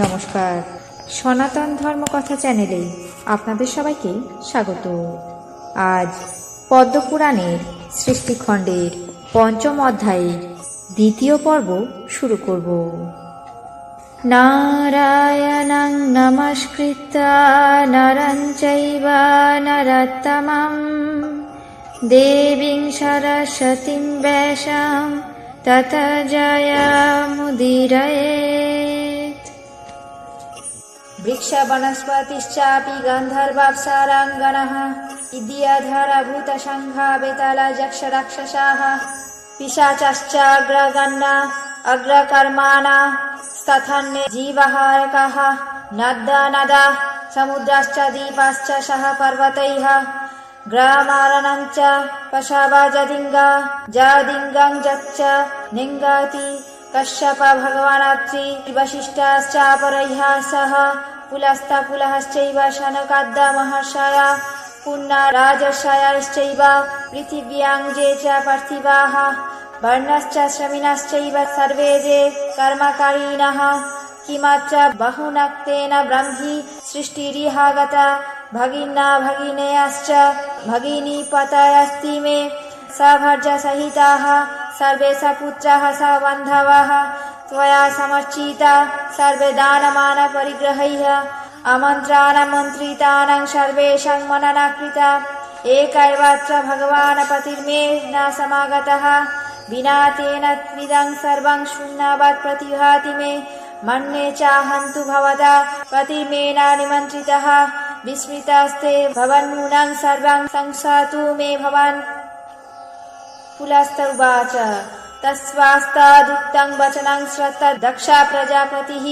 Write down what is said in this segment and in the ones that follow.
নমস্কার। সনাতন ধর্মকথা চ্যানেলে আপনাদের সবাইকে স্বাগত। আজ পদ্মপুরাণের সৃষ্টিখণ্ডের পঞ্চম অধ্যায়ের দ্বিতীয় পর্ব শুরু করব। নারায়ণং নমস্কৃত্য নরং চৈব নরোত্তমম দেবীং সরস্বতীং বেশাম তত জয়মুদীরয়েत् वृक्षवनस्पतिश्चापि गन्धर्वाप्सराङ्गणः इद्यधरभूतशङ्घा बेतालजक्षराक्षसाः पिशाचश्चाग्रगण्णा अग्रकर्माणा स्तथन्ये जीवहारकाः नद्दा नदा समुद्राश्च दीपाश्च सह पर्वतैः ग्रामारणञ्च पशवजदिङ्गा जदिङ्गं जच्च निङ्गति कश्यप भगवानात्रि वसिष्ठाश्चापरैः सह पुलस्तपुलश्चैव शनकाद्दमहर्षय पुण्यराजर्षयश्चैव पृथिव्यां ये च पार्थिवाः वर्णश्च श्रमिणश्चैव सर्वे जे कर्मकारिणः किमत्र बहुनक्तेन ब्रह्मी सृष्टिरिहागता भगिना भगिनेयश्च भगिनीपतयस्ति मे सभर्जसहिताः सर्वे सपुत्राः सबन्धवः त्वया समर्चिता सर्वे दानमानपरिग्रहैः आमन्त्राणमन्त्रितानां सर्वेषां मननाकृता एकैवात्र भगवान् पतिर्मे न समागतः विना तेन त्विदं सर्वं शून्यवत् प्रतिभाति मे मन्ये चाहन्तु भवता पतिर्मे न निमन्त्रितः विस्मृतास्ते भवन्नूनं सर्वं संसातु मे भवान् पुलस्त उवाच तस्वास्तादुक्तं वचनं श्रद्ध दक्षा प्रजापतिः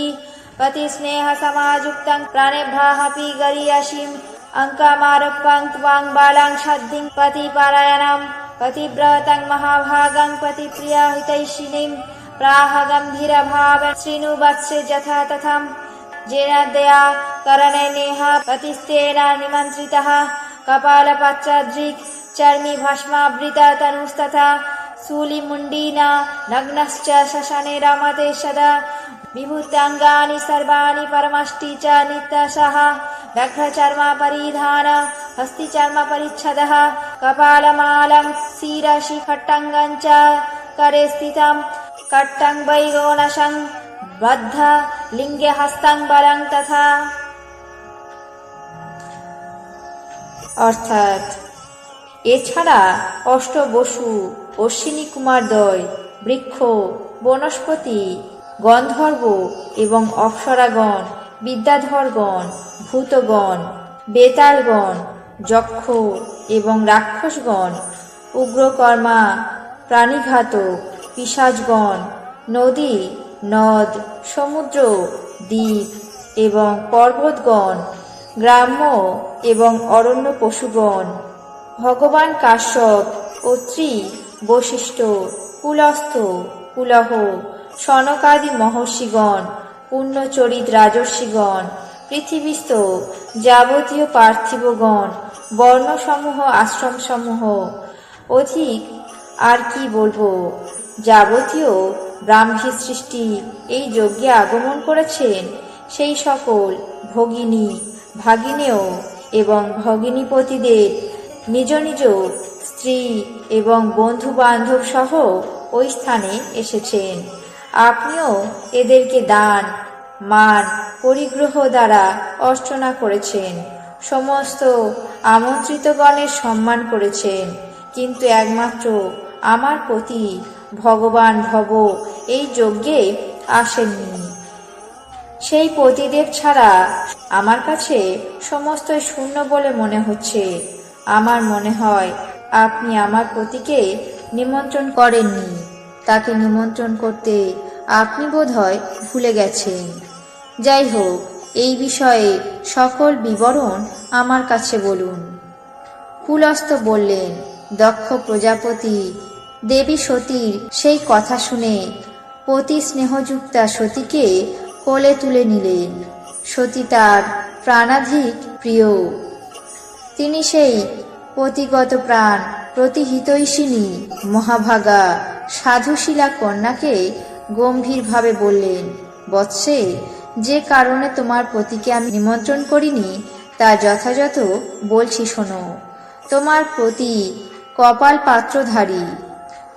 पतिस्नेहसमायुक्तं प्राणेभ्यःपि गरीयसीम् अङ्कमारोपं त्वां बालां छद्दिं पतिपरायणं पतिव्रतं महाभागं पतिप्रियहितैषिणीं प्राह गम्भीरभाव शृणु वत्से यथा तथम् जेन दया करणेनेह पतिस्तेन निमन्त्रितः कपालपच्चदृक् चर्मि भस्मावृता तनुस्तथा शूलिमुण्डीना नग्नश्च शशने रमते सदा विभूताङ्गानि सर्वाणि परमष्टि च नित्यशः दग्धचर्मपरिधान हस्तिचर्मपरिच्छदः कपालमालं शिरसि खट्टङ्गं च करे स्थितं कट्टं वैगोणशं बद्ध लिङ्गे हस्तं बलं तथा অর্থাৎ এছাড়া অষ্টবসু অশ্বিনী কুমারদ্বয় বৃক্ষ, বনস্পতি, গন্ধর্ব এবং অপ্সরাগণ, বিদ্যাধরগণ, ভূতগণ, বেতালগণ, যক্ষ এবং রাক্ষসগণ, উগ্রকর্মা প্রাণীঘাতক পিসাজগণ নদী, নদ, সমুদ্র, দ্বীপ এবং পর্বতগণ, গ্রাম্য এবং অরণ্য পশুগণ, ভগবান কাশ্যপ ও অত্রি বশিষ্ঠ, কুলস্থ, কুলহ, সনকাদি মহর্ষিগণ, পুণ্যচরিত রাজর্ষিগণ, পৃথিবীস্থ, যাবতীয় পার্থিবগণ, বর্ণসমূহ, আশ্রমসমূহ। অধিক আর কি বলব? যাবতীয় ব্রাহ্মী সৃষ্টি এই যজ্ঞে আগমন করেছেন সেই সকল ভগিনী ভাগিনেয় এবং ভগিনীপতিদের নিজ নিজ স্ত্রী এবং বন্ধু বান্ধব সহ ওই স্থানে এসেছেন। আপনিও এদেরকে দান, মান, পরিগ্রহ দ্বারা অর্চনা করেছেন। সমস্ত আমন্ত্রিতগণের সম্মান করেছেন। কিন্তু একমাত্র আমার প্রতি ভগবান ভব এই যজ্ঞে আসেননি। সেই পতিদেব ছাড়া আমার কাছে সমস্তই শূন্য বলে মনে হচ্ছে। আমার মনে হয় আপনি আমার পতিকে নিমন্ত্রণ করেননি। তাকে নিমন্ত্রণ করতে আপনি বোধহয় ভুলে গেছেন। যাই হোক, এই বিষয়ে সকল বিবরণ আমার কাছে বলুন। কুলস্থ বললেন, দক্ষ প্রজাপতি, দেবী সতীর সেই কথা শুনে পতি স্নেহযুক্তা সতীকে কোলে তুলে নিলেন। সতী তার প্রাণাধিক প্রিয়। তিনি সেই পতিগত প্রাণ প্রতিহিতৈষিনী মহাভাগা, সাধুশীলা কন্যাকে গম্ভীরভাবে বললেন, বৎসে, যে কারণে তোমার পতিকে আমি নিমন্ত্রণ করিনি, তা যথাযথ বলছি শোনো। তোমার প্রতি কপাল পাত্রধারী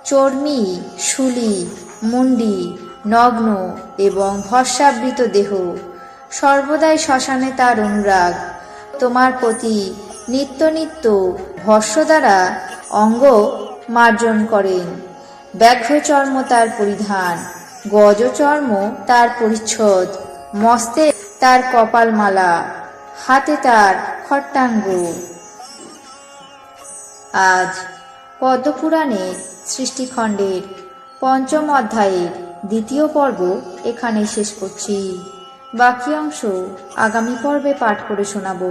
চর্মি শুলি মুন্ডি, নগ্ন এবং ভস্মাবৃত দেহ, সর্বদাই শ্মশানে তার অনুরাগ, তোমার প্রতি নিত্য নিত্য ভস্য দ্বারা অঙ্গ মার্জন করেন। ব্যাঘ্রচর্ম তার পরিধান গজচর্ম তার পরিচ্ছদ, মস্তে তার কপালমালা, হাতে তার খট্টাঙ্গ। আজ পদ্মপুরাণের সৃষ্টিখণ্ডের পঞ্চম অধ্যায়ের দ্বিতীয় পর্ব এখানে শেষ করছি। বাকি অংশ আগামী পর্বে পাঠ করে শোনাবো।